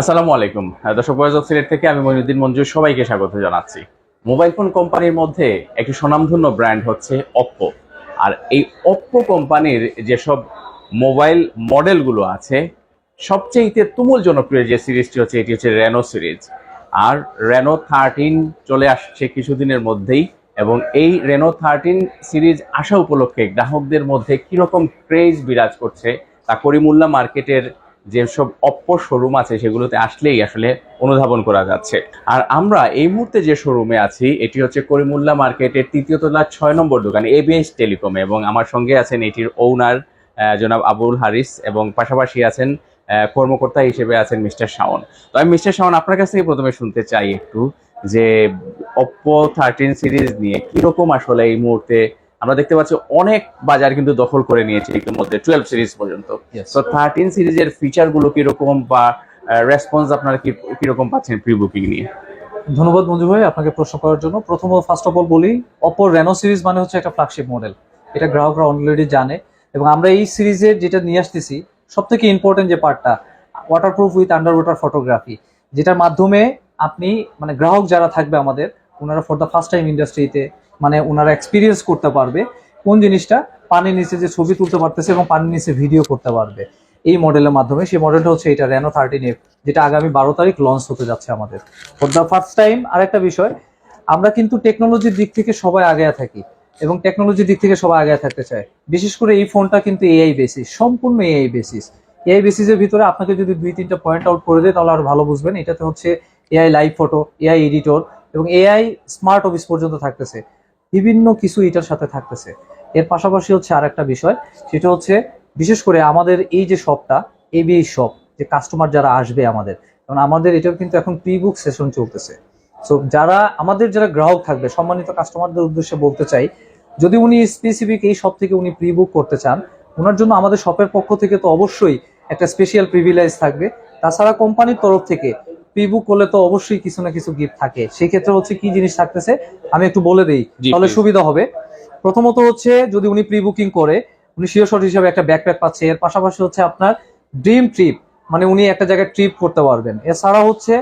আসসালামু আলাইকুম। দর্শক প্রযোজক সিলেট থেকে আমি মইনুদ্দিন মঞ্জু সবাইকে স্বাগত জানাচ্ছি। মোবাইল ফোন কোম্পানির মধ্যে একটি স্বনামধন্য ব্র্যান্ড হচ্ছে অপ্পো আর এই অপ্পো কোম্পানির যেসব মোবাইল মডেলগুলো আছে সবচেয়ে তুমুল জনপ্রিয় যে সিরিজটি হচ্ছে, এটি হচ্ছে রেনো সিরিজ। আর রেনো থার্টিন চলে আসছে কিছুদিনের মধ্যেই, এবং এই রেনো থার্টিন সিরিজ আসা উপলক্ষে গ্রাহকদের মধ্যে কীরকম ক্রেজ বিরাজ করছে, তা করিমুল্লা মার্কেটের যেসব অপ্পো শোরুম আছে সেগুলোতে আসলেই আসলে অনুধাবন করা যাচ্ছে। আর আমরা এই মুহূর্তে যে শোরুমে আছি, এটি হচ্ছে করিমুল্লা মার্কেটের তৃতীয় তলার ছয় নম্বর দোকান এবিএস টেলিকমে এবং আমার সঙ্গে আছেন এটির ওনার জনাব আবুল হারিস এবং পাশাপাশি আছেন কর্মকর্তা হিসেবে আছেন মিস্টার শাওন। তো আমি মিস্টার শাওন, আপনার কাছ থেকে প্রথমে শুনতে চাই একটু যে অপ্পো থার্টিন সিরিজ নিয়ে কীরকম আসলে এই মুহূর্তে আমরা দেখতে পাচ্ছি অনেক বাজার কিন্তু দখল করে নিয়েছে ইতিমধ্যে টুয়েলভ সিরিজ পর্যন্ত। তো থার্টিন সিরিজের ফিচারগুলো কীরকম বা রেসপন্স আপনারা কি কীরকম পাচ্ছেন প্রি বুকিং নিয়ে? ধন্যবাদ মঞ্জু ভাই আপনাকে প্রশ্ন করার জন্য। প্রথম ফার্স্ট অফ অল বলি অপো রেনো সিরিজ মানে হচ্ছে একটা ফ্ল্যাগশিপ মডেল এটা গ্রাহকরা অলরেডি জানে। এবং আমরা এই সিরিজের যেটা নিয়ে আসতেছি সব থেকে ইম্পর্টেন্ট যে পার্টটা waterproof with under water photography যেটার মাধ্যমে আপনি মানে গ্রাহক যারা থাকবে আমাদের ওনারা ফর দ্য ফার্স্ট টাইম ইন্ডাস্ট্রিতে মানে ওনারা এক্সপিরিয়েন্স করতে পারবে কোন জিনিসটা, পানির নিচে যে ছবি তুলতে পারতেছে এবং পানির নিচে ভিডিও করতে পারবে। এই মডেলের মাধ্যমে, সেই মডেলটা হচ্ছে এটা রেনো থার্টিন এফ যেটা আগামী বারো তারিখ লঞ্চ হতে যাচ্ছে আমাদের। ফর দ্য ফার্স্ট টাইম আরেকটা বিষয়, আমরা কিন্তু টেকনোলজির দিক থেকে সবাই আগে থাকি এবং টেকনোলজির দিক থেকে সবাই আগে থাকতে চায়। বিশেষ করে এই ফোনটা কিন্তু এআই বেসিস সম্পূর্ণ এআই বেসিস এআই বেসিসের ভিতরে আপনাকে যদি দুই, তিনটা পয়েন্ট আউট করে দেয়, তাহলে আরও ভালো বুঝবেন। এটাতে হচ্ছে AI live photo AI editor এবং এআই স্মার্ট অফিস পর্যন্ত থাকতেছে। বিভিন্ন কিছু এটার সাথে থাকতেছে। এর পাশাপাশি হচ্ছে আরেকটা বিষয়, সেটা হচ্ছে বিশেষ করে আমাদের এই যে শপটা এবিআই শপ যে কাস্টমার যারা আসবে আমাদের, কারণ আমাদের এটাও কিন্তু এখন প্রি বুক সেশন চলতেছে। সো যারা, আমাদের যারা গ্রাহক থাকবে, সম্মানিত কাস্টমারদের উদ্দেশ্যে বলতে চাই, যদি উনি স্পেসিফিক এই শপ থেকে উনি প্রি বুক করতে চান ওনার জন্য আমাদের শপের পক্ষ থেকে তো অবশ্যই একটা স্পেশাল প্রিভিলেজ থাকবে। তাছাড়া কোম্পানির তরফ থেকে প্রি বুক করলে তো অবশ্যই কিছু না কিছু গিফট থাকে। সেই ক্ষেত্রে হচ্ছে কি জিনিস থাকতেছে আমি একটু বলে দেই তাহলে সুবিধা হবে। প্রথমত হচ্ছে যদি উনি প্রি বুকিং করে উনি শিওর হিসাবে একটা ব্যাকপ্যাক পাচ্ছে এর পাশাপাশি হচ্ছে আপনার ড্রিম ট্রিপ মানে উনি একটা জায়গায় ট্রিপ করতে পারবেন। এছাড়া হচ্ছে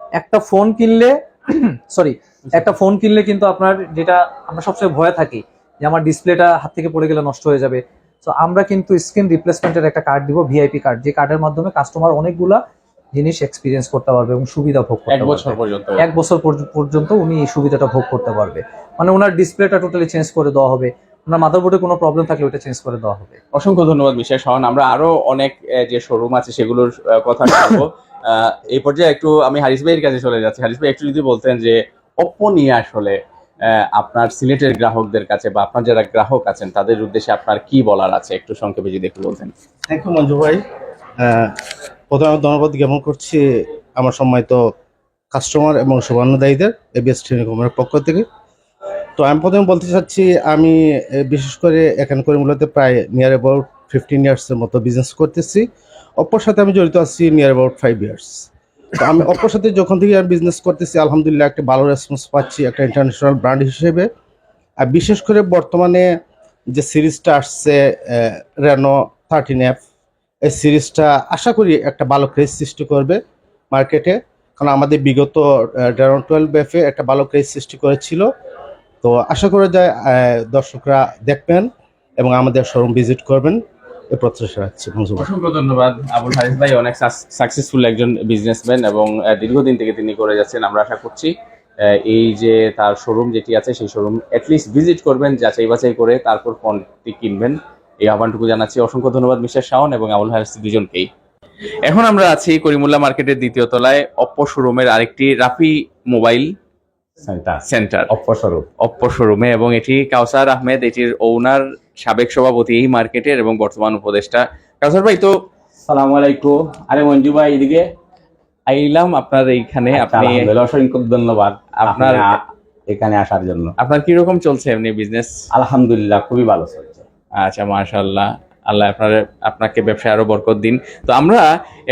একটা ফোন কিনলে সরি একটা ফোন কিনলে কিন্তু আপনার যেটা আমরা সবসময় ভয়ে থাকি যে আমার ডিসপ্লেটা হাত থেকে পড়ে গেলে নষ্ট হয়ে যাবে। তো আমরা কিন্তু স্ক্রিন রিপ্লেসমেন্টের একটা কার্ড দিব ভিআইপি কার্ড যে কার্ডের মাধ্যমে কাস্টমার অনেকগুলা জিনিস এক্সপিরিয়েন্স করতে পারবে এবং সুবিধা ভোগ এক করতে বছর পারবে পর্যন্ত। এক বছর পর্য- পর্যন্ত উনি এই সুবিধাটা ভোগ করতে পারবে। মানে ওনার ডিসপ্লেটা টোটালি চেঞ্জ করে দেওয়া হবে। ওনার মাদারবোর্ডে কোনো প্রবলেম থাকলে ওটা চেঞ্জ করে দেওয়া হবে। অসংখ্য ধন্যবাদ মিস্টার শাওন আমরা আরও অনেক যে শোরুম আছে সেগুলোর কথা বলব এই পর্যায়ে একটু আমি হারিস ভাইয়ের কাছে চলে যাচ্ছি। হারিস ভাই একটু যদি বলতেন যে অপ্পো নিয়ে আসলে আপনার সিলেটের গ্রাহকদের কাছে বা আপনার যারা গ্রাহক আছেন তাদের উদ্দেশ্যে আপনার কি বলার আছে? একটু সংক্ষেপে যদি একটু বলতেন। থ্যাংক ইউ মঞ্জু ভাই। আহ, প্রথমে ধন্যবাদ জ্ঞাপন করছি আমার সম্মানিত কাস্টমার এবং শুভানুদায়ীদের এবিএস টেলিকমের পক্ষ থেকে। তো আমি প্রথমে বলতে চাচ্ছি, আমি বিশেষ করে এখান করে মূলত প্রায় নিয়ার অ্যাবাউট ফিফটিন ইয়ার্সের মতো বিজনেস করতেছি। অপর সাথে আমি জড়িত আছি নিয়ার অ্যাবাউট ফাইভ ইয়ার্স তো আমি অপর সাথে যখন থেকে আমি বিজনেস করতেছি, আলহামদুলিল্লাহ একটা ভালো রেসপন্স পাচ্ছি একটা ইন্টারন্যাশনাল ব্র্যান্ড হিসেবে। আর বিশেষ করে বর্তমানে যে সিরিজটা আসছে রেনো থার্টিন এফ এই সিরিজটা আশা করি একটা ভালো ক্রেজ সৃষ্টি করবে মার্কেটে কারণ আমাদের বিগত ড্রাগন টুয়েলভ এফে একটা ভালো ক্রেজ সৃষ্টি করেছিল। তো আশা করা যায় দর্শকরা দেখবেন এবং আমাদের শোরুম ভিজিট করবেন। এই প্রত্যাশা রাখছি। অসংখ্য ধন্যবাদ। আবুল হারিস ভাই অনেক সাকসেসফুল একজন বিজনেসম্যান এবং দীর্ঘদিন থেকে তিনি করে যাচ্ছেন আমরা আশা করছি। এই যে তার শোরুম যেটি আছে, সেই শোরুম অ্যাটলিস্ট ভিজিট করবেন যাচাই বাছাই করে তারপর ফোনটি কিনবেন। এই আহ্বানটুকু জানাচ্ছি। অসংখ্য ধন্যবাদ মিস্টার শাওন এবং আবুল হারিস দুজনকেই। এখন আমরা আছি করিমুল্লা মার্কেটের দ্বিতীয় তলায় অপ্পো শোরুমের আরেকটি রাফি মোবাইল সেন্টার। অপ্পো শোরুমে। এবং এটি কাউসার আহমেদ এটির ওনার সাবেক সভাপতি এই মার্কেটের এবং বর্তমান উপদেষ্টা। কাউসার ভাই তো সালাম আলাইকুম। আরে মঞ্জু ভাই এদিকে? আইলাম আপনার এইখানে আচ্ছা, আপনি আলহামদুলিল্লাহ, অসংখ্য ধন্যবাদ। আপনার আপনার এখানে আসার জন্য। আপনার কি রকম চলছে এমনি বিজনেস আলহামদুলিল্লাহ খুবই ভালো চলছে। আচ্ছা মাশাআল্লাহ। আল্লাহ আপনার আপনাকে ব্যবসায় আরও বরকত দিন। তো আমরা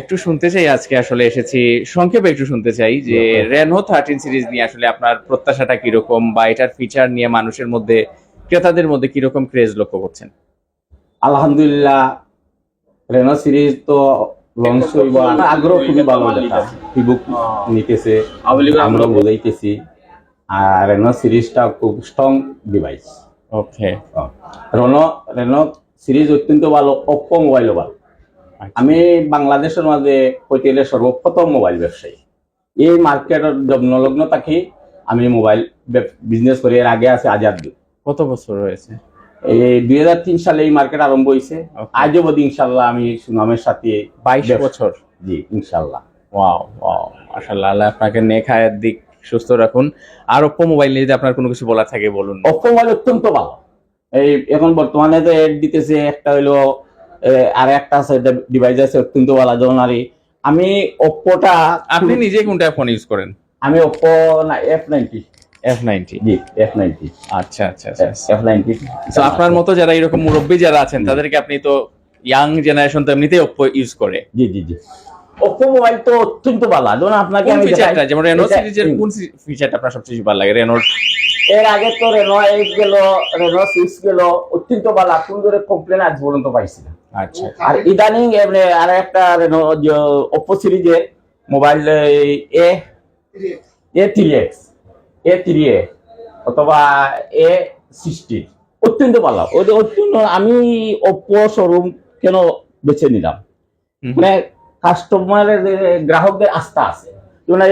একটু শুনতে চাই আজকে আসলে এসেছি সংক্ষেপে একটু শুনতে চাই যে রেনো থার্টিন সিরিজ নিয়ে আসলে আপনার প্রত্যাশাটা কীরকম বা এটার ফিচার নিয়ে মানুষের মধ্যে ক্রেতাদের মধ্যে কীরকম ক্রেজ লক্ষ্য করছেন? আলহামদুলিল্লাহ রেনো সিরিজ তো লঞ্চ হইব। আগ্রহ খুবই ভালো দেখা। নিতেছে আমরা বোঝাইতেছি। আর রেনো সিরিজটা খুব strong device okay Reno Reno series অত্যন্ত ভালো অপ্পো মোবাইলও ভালো। আমি বাংলাদেশের মাঝে কৈতেলের সর্বপ্রথম মোবাইল ব্যবসায়ী এই মার্কেটের জন্মলগ্ন থাকি আমি মোবাইল বিজনেস করি এর আগে আছে আজাদ কত বছর হয়েছে এই দুই হাজার তিন সালে এই মার্কেট আরম্ভ হয়েছে Okay. আজও বোধ ইনশাল্লাহ আমি সুনামের সাথে বাইশ বছর জি ইনশাল্লাহ ওয়াও ওয়াও মাশাআল্লাহ আল্লাহ আপনাকে নেক হায়াত দিক। সুস্থ রাখুন। আর ওপ্পো মোবাইল নিয়ে যদি আপনার কোনো কিছু বলার থাকে বলুন। অপ্পো মোবাইল অত্যন্ত ভালো। এই এখন বর্তমানে তো এড দিতেছে একটা হইল আর একটা আছে ডিভাইস আছে অত্যন্ত ভালো যেমন আর আমি ওপ্পোটা আপনি নিজে কোনটা ফোন ইউজ করেন? আমি ওপ্পো না F ninety F ninety G F ninety আচ্ছা আচ্ছা আচ্ছা এফ নাইনটি তো আপনার মতো যারা এরকম মুরব্বী যারা আছেন তাদেরকে আপনি তো ইয়াং জেনারেশন তো এমনিতেই ওপ্পো ইউজ করে। জি জি জি। ওপ্পো মোবাইল তো অত্যন্ত ভালো। যেমন আপনাকে আমি ফিচারটা যেমন রেনো সিরিজের কোন ফিচারটা আপনার সবচেয়ে বেশি ভালো লাগে? রেনোর এর আগে তো রেনো গেল রেনো গেল অত্যন্ত ভালো। ধরে কমপ্লেন আজ পর্যন্ত পাইছি না। আচ্ছা। আর ইদানিং আর একটা রেনো যে ওপ্পো সিরিজে mobile A A three X A three A অথবা এ সিক্সটি অত্যন্ত ভালো। অত্যন্ত আমি ওপ্পো শোরুম কেন বেছে নিলাম? মানে কাস্টমারের গ্রাহকদের আস্থা আছে।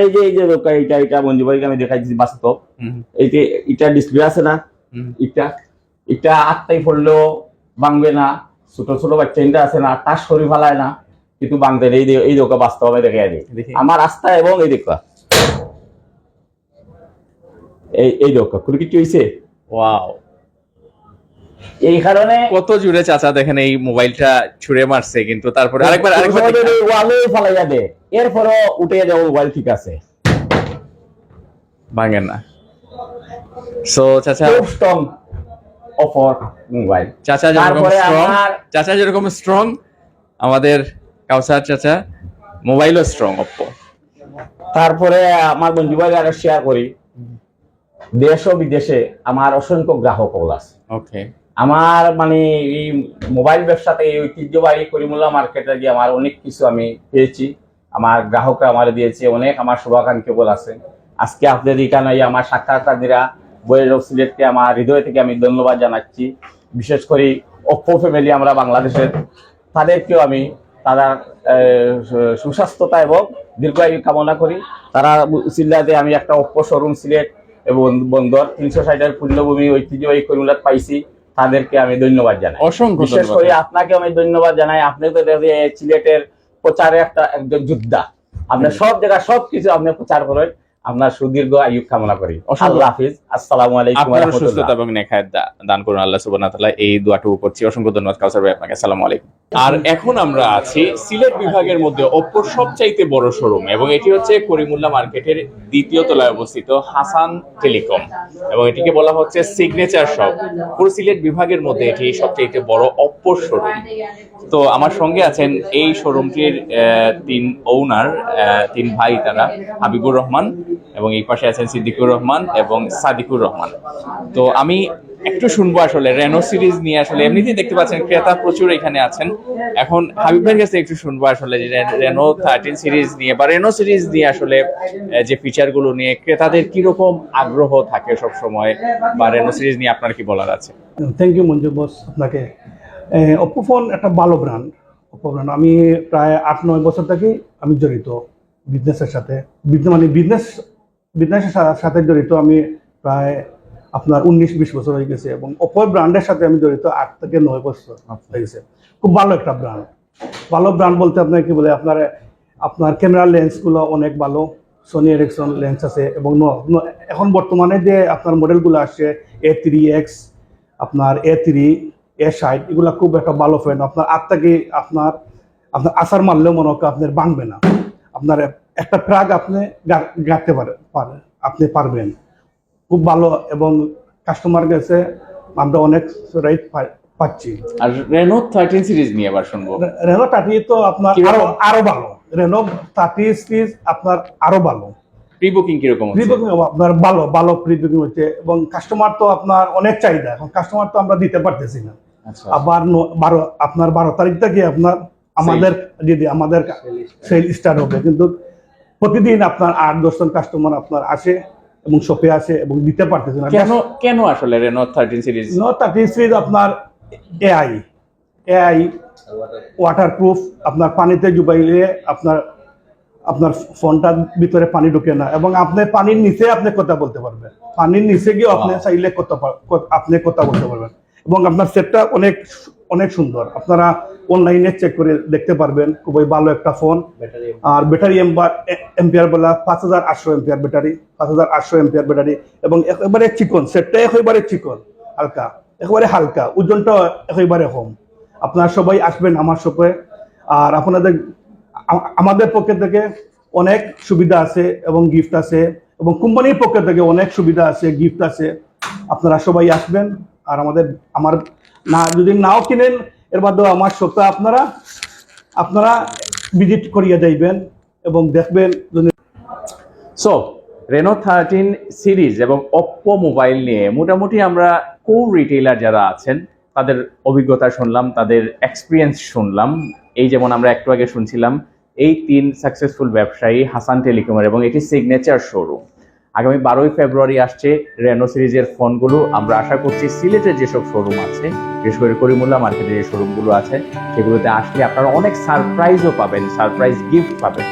এই যে এই যে এটা এটা মঞ্জু ভাইকে আমি দেখাইছি বাস্তব। এই যে এটা ডিসপ্লে আছে না। এটা এটা পড়লেও ভাঙবে না। ছোট ছোট বাচ্চা আছে না তার শরীর ভালায় না। কিন্তু ভাঙতে এই এই দোকা বাস্তবে দেখে দিই। দেখি। আমার আস্থা এবং এই দেখা। এই এই দোকা কোনো কিছু হয়েছে ওয়াও এই কারণে কত জুড়ে চাচা দেখেন এই মোবাইলটা ছুঁড়ে মারছে কিন্তু তারপরে আরেকবার আরেকবার ওয়ালে ফালাইয়া দে এরপরও উঠে যাও মোবাইল ঠিক আছে। না। সো চাচা স্ট্রং অফার মোবাইল। চাচা যেরকম স্ট্রং চাচা যেরকম স্ট্রং আমাদের কাউসার চাচা মোবাইলও স্ট্রং ওপ্পো তারপরে আমার বন্ধু ভাই আরও শেয়ার করি। দেশ ও বিদেশে আমার অসংখ্য গ্রাহক আছে। ওকে আমার মানে এই মোবাইল ব্যবসাতে এই ঐতিহ্যবাহী করিমুল্লা মার্কেটে গিয়ে আমার অনেক কিছু আমি পেয়েছি। আমার গ্রাহকরা আমার দিয়েছে, অনেক আমার শুভাকাঙ্ক্ষী বল আছে। আজকে আপনাদের এখানে আমার সাক্ষাৎকারীরা বইয়ের সিলেটকে আমার হৃদয় থেকে আমি ধন্যবাদ জানাচ্ছি। বিশেষ করে অপ্পো ফ্যামিলি আমরা বাংলাদেশের, তাদেরকেও আমি তারা সুস্বাস্থ্যতা এবং দীর্ঘায়ু কামনা করি। তারা সিল্লাতে আমি একটা অপ্পো শোরুম সিলেট এবং বন্দর, তিনশো ষাটের পুণ্যভূমি ঐতিহ্যবাহী করিমুলাত পাইছি। তাদেরকে আমি ধন্যবাদ জানাই। অসংখ্য বিশেষ করে আপনাকে আমি ধন্যবাদ জানাই। আপনি তো সিলেটের প্রচারে একটা একজন যোদ্ধা। আপনি সব জায়গায় সবকিছু আপনি প্রচার করেন। আপনার সুদীর্ঘ আয়ু কামনা করি। আল্লাহ হাফিজ। আসসালামু আলাইকুম আপনার সুস্থতা এবং নেখায় দান করুন আল্লাহ সুবহানাহু ওয়া তাআলা। এই দোয়াটুকু করছি। অসংখ্য ধন্যবাদ কাউসার ভাই আপনাকে। আসসালামু আলাইকুম। আর এখন আমরা আছি সিলেট বিভাগের মধ্যে অপ্পোর সবচাইতে বড় শোরুম এবং এটি হচ্ছে করিমুল্লা মার্কেটের দ্বিতীয় তলায় অবস্থিত হাসান টেলিকম এবং এটিকে বলা হচ্ছে সিগনেচার শপ। পুরো সিলেট বিভাগের মধ্যে এটি সবচাইতে বড় অপর শোরুম। তো আমার সঙ্গে আছেন এই শোরুমটির তিন ওনার তিন ভাই তারা। হাবিবুর রহমান এবং এই পাশে আছেন সিদ্দিকুর রহমান এবং সাদিকুর রহমান। তো আমি একটু শুনব আসলে রেনো সিরিজ নিয়ে আসলে। এমনিতেই দেখতে পাচ্ছেন ক্রেতা প্রচুর এখানে আছেন। এখন হাবিব ভাইয়ের কাছে একটু শুনব আসলে যে রেনো থার্টিন সিরিজ নিয়ে বা রেনো সিরিজ নিয়ে আসলে যে ফিচারগুলো নিয়ে ক্রেতাদের কীরকম আগ্রহ থাকে সব সময় বা রেনো সিরিজ নিয়ে আপনার কি বলার আছে? থ্যাংক ইউ মঞ্জু বস, আপনাকে। ওপ্পো ফোন একটা ভালো ব্র্যান্ড ওপ্পো ব্র্যান্ড আমি প্রায় আট নয় বছর থেকে আমি জড়িত। বিজনেসের সাথে মানে বিজনেস বিজনেসের সাথে জড়িত আমি প্রায় আপনার উনিশ বিশ বছর হয়ে গেছে এবং অপর ব্র্যান্ডের সাথে আমি জড়িত আট থেকে নয় বছর হয়ে গেছে। খুব ভালো একটা ব্র্যান্ড ভালো ব্র্যান্ড বলতে আপনার কি বলে আপনার আপনার ক্যামেরা লেন্সগুলো অনেক ভালো। সোনি এরিকসন লেন্স আছে এবং এখন বর্তমানে যে আপনার মডেলগুলো আসছে এ থ্রি এক্স আপনার এ থ্রি এ সাইড এগুলো খুব একটা ভালো ফ্যান আপনার আত্মাকে আপনার আপনার আসার মারলেও মনে হয় আপনার ভাঙবে না। আপনার একটা ট্রাক আপনি গা- পারে আপনি পারবেন। খুব ভালো এবং কাস্টমার কাছে আমরা অনেক রাইট পাচ্ছি। আর রেনো থার্টিন সিরিজ নিয়ে এবার শুনব। রেনো থার্টি তো আপনার আরও আরও ভালো। রেনো থার্টি সিরিজ আপনার আরও ভালো। প্রি বুকিং কীরকম প্রি বুকিং আপনার ভালো ভালো প্রি বুকিং হচ্ছে এবং কাস্টমার তো আপনার অনেক চাহিদা। এখন কাস্টমার তো আমরা দিতে পারতেছি না। আচ্ছা। আবার বারো আপনার বারো তারিখ থেকে আপনার আমাদের যদি আমাদের সেল স্টার্ট হবে। কিন্তু প্রতিদিন আপনার আট দশজন কাস্টমার আপনার আসে এবং শপে আসে এবং দিতে পারতেছে না। কেন কেন আসলে Reno thirteen series no thirty series আপনার এআই এআই ওয়াটারপ্রুফ আপনার পানিতে ডুবাইলে আপনার আপনার ফোনটার ভিতরে পানি ঢুকে না এবং আপনি পানির নিচে আপনি কথা বলতে পারবেন। পানির নিচে গিয়ে আপনি চাইলে কথা আপনি কথা বলতে পারবেন। এবং আপনার সেটটা অনেক অনেক সুন্দর। আপনারা অনলাইনে চেক করে দেখতে পারবেন খুবই ভালো একটা ফোন আর ব্যাটারি এম্বার এম্পিয়ার বলা পাঁচ হাজার আটশো এম্পিয়ার ব্যাটারি পাঁচ হাজার আটশো এম্পিয়ার ব্যাটারি এবং একেবারে চিকন সেটটা একেবারে চিকন হালকা একেবারে হালকা ওজনটা একেবারে কম। আপনারা সবাই আসবেন আমার শপে আর আপনাদের আমাদের পক্ষে থেকে অনেক সুবিধা আছে এবং গিফট আছে এবং কোম্পানির পক্ষ থেকে অনেক সুবিধা আছে গিফট আছে। আপনারা সবাই আসবেন। আর আমাদের আমার না, যদি নাও কিনেন, এর মাধ্যমে আমার শপে আপনারা আপনারা ভিজিট করিয়ে যাইবেন এবং দেখবেন সো রেনো থার্টিন সিরিজ এবং অপ্পো মোবাইল নিয়ে মোটামুটি আমরা কো রিটেইলার যারা আছেন, তাদের অভিজ্ঞতা শুনলাম, তাদের এক্সপিরিয়েন্স শুনলাম। এই যেমন আমরা একটু আগে শুনছিলাম, এই তিন সাকসেসফুল ব্যবসায়ী হাসান টেলিকমের এবং এটি সিগনেচার শোরুম আগামী বারোই ফেব্রুয়ারি আসছে রেনো সিরিজের ফোনগুলো। আমরা আশা করছি সিলেটের যেসব শোরুম আছে, বিশেষ করে করিমুল্লা মার্কেটে যে শোরুমগুলো আছে, সেগুলোতে আসলে আপনারা অনেক সারপ্রাইজও পাবেন সারপ্রাইজ গিফট পাবেন।